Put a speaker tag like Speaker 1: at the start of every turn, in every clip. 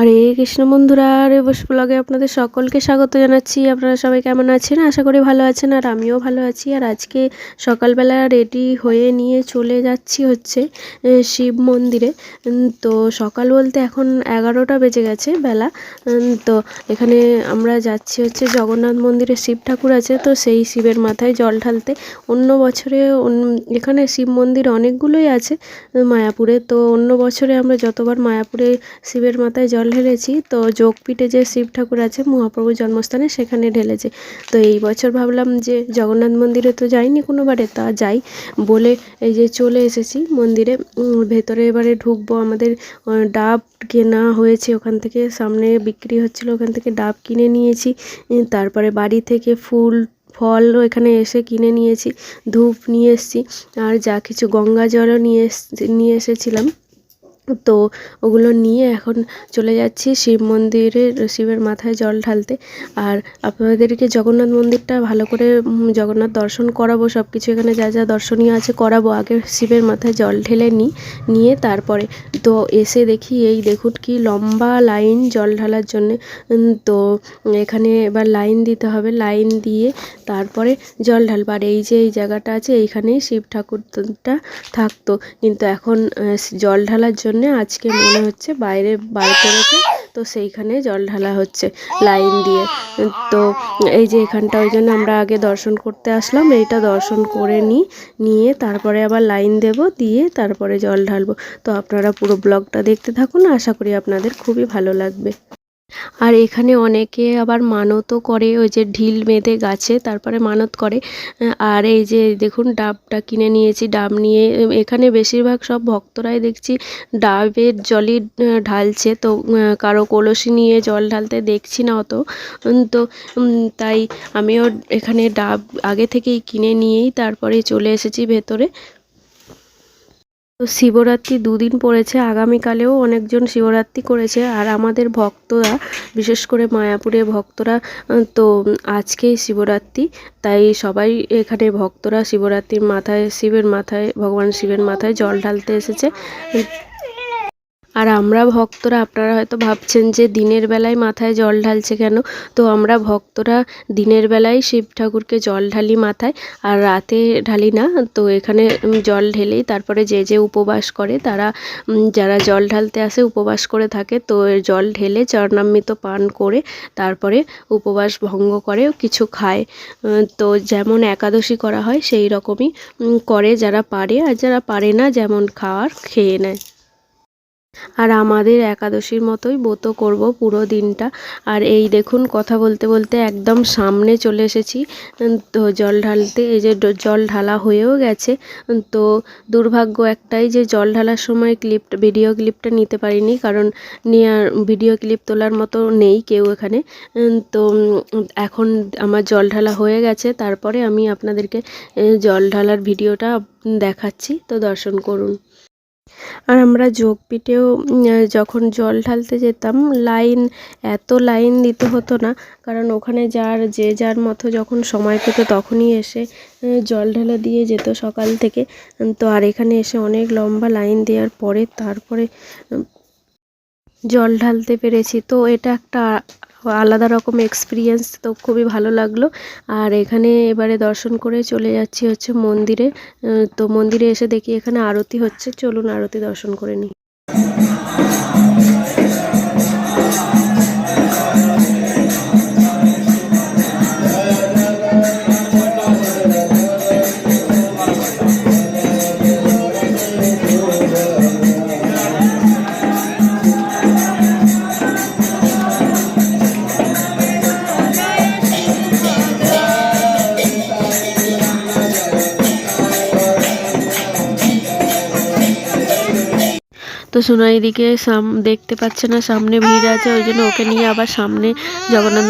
Speaker 1: হরে কৃষ্ণ বন্ধুরা রেবস ব্লগে আপনাদের সকলকে স্বাগত জানাচ্ছি। আপনারা সবাই কেমন আছেন? আশা করি ভালো আছেন আর আমিও ভালো আছি। আর আজকে সকালবেলা রেডি হয়ে নিয়ে চলে যাচ্ছি হচ্ছে শিব মন্দিরে। তো সকাল বলতে এখন এগারোটা বেজে গেছে বেলা। তো এখানে আমরা যাচ্ছি হচ্ছে জগন্নাথ মন্দিরে, শিব ঠাকুর আছে তো সেই শিবের মাথায় জল ঢালতে। অন্য বছরে এখানে শিব মন্দির অনেকগুলোই আছে, মায়াপুরে। তো অন্য বছরে আমরা যতবার মায়াপুরে শিবের মাথায় জল ঢেলেছি। তো যোগপীঠে যে শিব ঠাকুর আছে, মহাপ্রভুর জন্মস্থানে সেখানে ঢেলেছে। তো এই বছর ভাবলাম যে জগন্নাথ মন্দিরে তো যাইনি কোনোবারে, তা যাই বলে এই যে চলে এসেছি মন্দিরে। ভেতরে এবারে ঢুকবো। আমাদের ডাব কেনা হয়েছে ওখান থেকে। সামনে বিক্রি হচ্ছিল, ওখান থেকে ডাব কিনে নিয়েছি। তারপরে বাড়ি থেকে ফুল, ফল এখানে এসে কিনে নিয়েছি, ধূপ নিয়ে এসেছি। আর যা কিছু গঙ্গা জলও নিয়ে নিয়ে এসেছিলাম। তো ওগুলো নিয়ে এখন চলে যাচ্ছি শিব মন্দিরে শিবের মাথায় জল ঢালতে। আর আপনাদেরকে জগন্নাথ মন্দিরটা ভালো করে জগন্নাথ দর্শন করাবো সব কিছু এখানে যা যা দর্শনীয় আছে করাবো। আগে শিবের মাথায় জল ঢেলে নিই নিয়ে তারপরে তো এসে দেখি এই দেখুন কি লম্বা লাইন জল ঢালার জন্যে। তো এখানে এবার লাইন দিতে হবে, লাইন দিয়ে তারপরে জল ঢালবো। আর এই যে এই জায়গাটা আছে, এইখানেই শিব ঠাকুরটা থাকতো। কিন্তু এখন জল ঢালার জন্য আজকে মনে হচ্ছে বাইরে বার করেছে। তো সেইখানে জল ঢালা হচ্ছে লাইন দিয়ে। তো এই যে এখানটা ওই জন্য আমরা আগে দর্শন করতে আসলাম। এইটা দর্শন করে নিই নিয়ে তারপরে আবার লাইন দেব, দিয়ে তারপরে জল ঢালবো। তো আপনারা পুরো ব্লগটা দেখতে থাকুন। আশা করি আপনাদের খুবই ভালো লাগবে। আর এখানে অনেকে আবার মানতও করে, ওই যে ঢিল বেঁধে গাছে, তারপরে মানত করে। আর এই যে দেখুন, ডাবটা কিনে নিয়েছি, ডাব নিয়ে এখানে বেশিরভাগ সব ভক্তরাই দেখছি ডাবের জলই ঢালছে। তো কারও কলসি নিয়ে জল ঢালতে দেখছি না অত। তো তাই আমিও এখানে ডাব আগে থেকেই কিনে নিয়েই তারপরে চলে এসেছি ভেতরে। তো শিবরাত্রি দুদিন পড়েছে, আগামীকালেও অনেকজন শিবরাত্রি করেছে আর আমাদের ভক্তরা, বিশেষ করে মায়াপুরে ভক্তরা তো আজকেই শিবরাত্রি, তাই সবাই এখানে ভক্তরা শিবরাত্রির মাথায়, শিবের মাথায়, ভগবান শিবের মাথায় জল ঢালতে এসেছে। আর আমরা ভক্তরা, আপনারা হয়তো ভাবছেন যে দিনের বেলায় মাথায় জল ঢালছে কেন? তো আমরা ভক্তরা দিনের বেলায় শিব ঠাকুরকে জল ঢালি মাথায় আর রাতে ঢালি না। তো এখানে জল ঢেলেই তারপরে যে যে উপবাস করে তারা যারা জল ঢালতে আসে উপবাস করে থাকে। তো জল ঢেলে চরণামৃত পান করে তারপরে উপবাস ভঙ্গ করে, কিছু খায়। তো যেমন একাদশী করা হয়, সেই রকমই করে যারা পারে। আর যারা পারে না, যেমন খাওয়ার খেয়ে নেয়। আর আমাদের একাদশীর মতোই ব্রত করব পুরো দিনটা। আর এই দেখুন, কথা বলতে বলতে একদম সামনে চলে এসেছি। তো জল ঢালতে, এই যে জল ঢালা হয়েও গেছে। তো দুর্ভাগ্য একটাই যে জল ঢালার সময় ক্লিপ, ভিডিও ক্লিপটা নিতে পারিনি, কারণ নেওয়ার ভিডিও ক্লিপ তোলার মতো নেই কেউ এখানে। তো এখন আমার জল ঢালা হয়ে গেছে, তারপরে আমি আপনাদেরকে জল ঢালার ভিডিওটা দেখাচ্ছি। তো দর্শন করুন। আর আমরা যোগপীঠেও উম, আহ, যখন জল ঢালতে যেতাম লাইন এত লাইন দিতে হতো না। কারণ ওখানে যার যে যার মতো যখন সময় পেত তখনই এসে জল ঢালা দিয়ে যেত সকাল থেকে। তো আর এখানে এসে অনেক লম্বা লাইন দেওয়ার পরে তারপরে জল ঢালতে পেরেছি। তো এটা একটা আলাদা রকম এক্সপিরিয়েন্স তো খুবই ভালো লাগল। আর এখানে এবারে দর্শন করে চলে যাচ্ছি হচ্ছে মন্দিরে। তো মন্দিরে এসে দেখি এখানে আরতি হচ্ছে। চলুন আরতি দর্শন করে নিই। তো সোনাইদিকে সাম, দেখতে পাচ্ছে না, সামনে ভিড় আছে, ওই জন্য ওকে নিয়ে আবার সামনে জগন্নাথ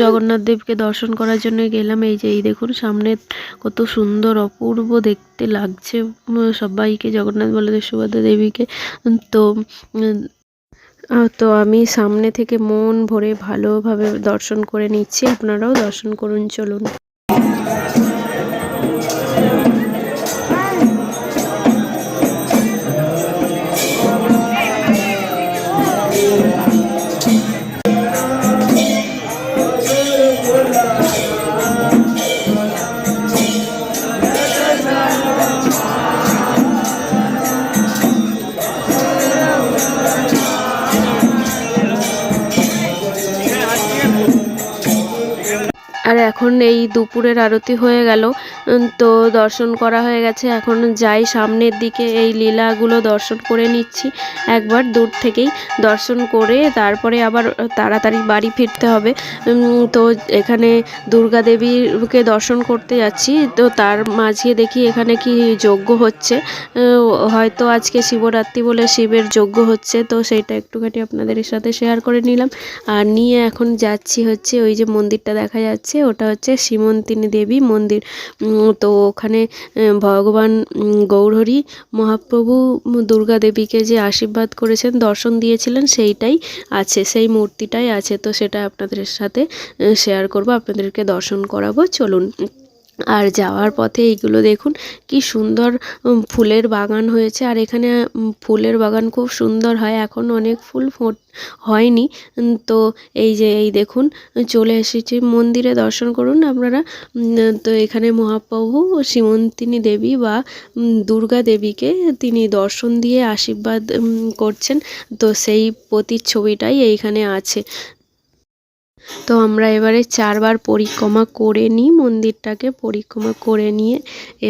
Speaker 1: জগন্নাথ দেবকে দর্শন করার জন্য গেলাম। এই যে, এই দেখুন, সামনে কত সুন্দর, অপূর্ব দেখতে লাগছে সবাইকে, জগন্নাথ বলদেব সুভদ্রা দেবীকে। তো তো আমি সামনে থেকে মন ভরে ভালোভাবে দর্শন করে নিচ্ছি, আপনারাও দর্শন করুন, চলুন। এখন এই দুপুরের আরতি হয়ে গেল। তো দর্শন করা হয়ে গেছে। এখন যাই সামনের দিকে এই লীলাগুলো দর্শন করে নিচ্ছি। একবার দূর থেকেই দর্শন করে তারপরে আবার তাড়াতাড়ি বাড়ি ফিরতে হবে। তো এখানে দুর্গা দেবীকে দর্শন করতে যাচ্ছি। তো তার মাঝে দেখি এখানে কি যজ্ঞ হচ্ছে। হয়তো আজকে শিবরাত্রি বলে শিবের যজ্ঞ হচ্ছে। তো সেইটা একটুখানি আপনাদের সাথে শেয়ার করে নিলাম। আর নিয়ে এখন যাচ্ছি হচ্ছে ওই যে মন্দিরটা দেখা যাচ্ছে। ওটা হচ্ছে সীমন্তিনী দেবী মন্দির। তো ওখানে ভগবান গৌরহরি, মহাপ্রভু, দুর্গা দেবীকে যে আশীর্বাদ করেছেন, দর্শন দিয়েছিলেন, সেইটাই আছে, সেই মূর্তিটাই আছে। তো সেটা আপনাদের সাথে শেয়ার করব, আপনাদেরকে দর্শন করাবো। চলুন আর যাওয়ার পথে এইগুলো দেখুন, কি সুন্দর ফুলের বাগান হয়েছে। আর এখানে ফুলের বাগান খুব সুন্দর হয়। এখন অনেক ফুল ফোট, হয়নি। তো এই যে, এই দেখুন, চলে এসেছি মন্দিরে দর্শন করুন আপনারা। তো এখানে মহাপ্রভু শ্রীমন্তিনী দেবী বা দুর্গা দেবীকে তিনি দর্শন দিয়ে আশীর্বাদ করছেন। তো সেই প্রতিচ্ছবিটাই এইখানে আছে। তো আমরা এবারে চারবার পরিক্রমা করে নিই, মন্দিরটাকে পরিক্রমা করে নিয়ে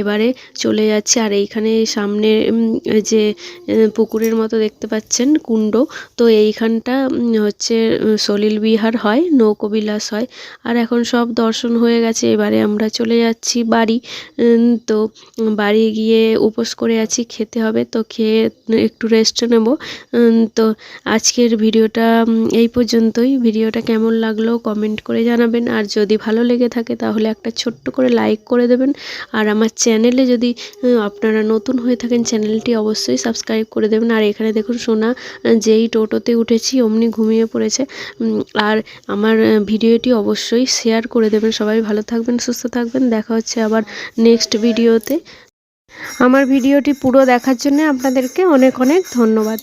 Speaker 1: এবারে চলে যাচ্ছি। আর এইখানে সামনে যে পুকুরের মতো দেখতে পাচ্ছেন কুণ্ড। তো এইখানটা হচ্ছে সলিল বিহার হয়, নৌকবিলাস হয়। আর এখন সব দর্শন হয়ে গেছে। এবারে আমরা চলে যাচ্ছি বাড়ি। তো বাড়ি গিয়ে উপোস করে আছি, খেতে হবে। তো খেয়ে একটু রেস্ট নেব। তো আজকের ভিডিওটা এই পর্যন্তই। ভিডিওটা কেমন লাগল কমেন্ট করে জানাবেন। আর যদি ভালো লেগে থাকে তাহলে একটা ছোট্ট করে লাইক করে দেবেন। আর আমার চ্যানেলে যদি আপনারা নতুন হয়ে থাকেন চ্যানেলটি অবশ্যই সাবস্ক্রাইব করে দেবেন। আর এখানে দেখুন সোনা যেই টোটোতে উঠেছি অমনি ঘুমিয়ে পড়েছে। আর আমার ভিডিওটি অবশ্যই শেয়ার করে দেবেন। সবাই ভালো থাকবেন, সুস্থ থাকবেন। দেখা হচ্ছে আবার নেক্সট ভিডিওতে আমার ভিডিওটি পুরো দেখার জন্য আপনাদেরকে অনেক অনেক ধন্যবাদ।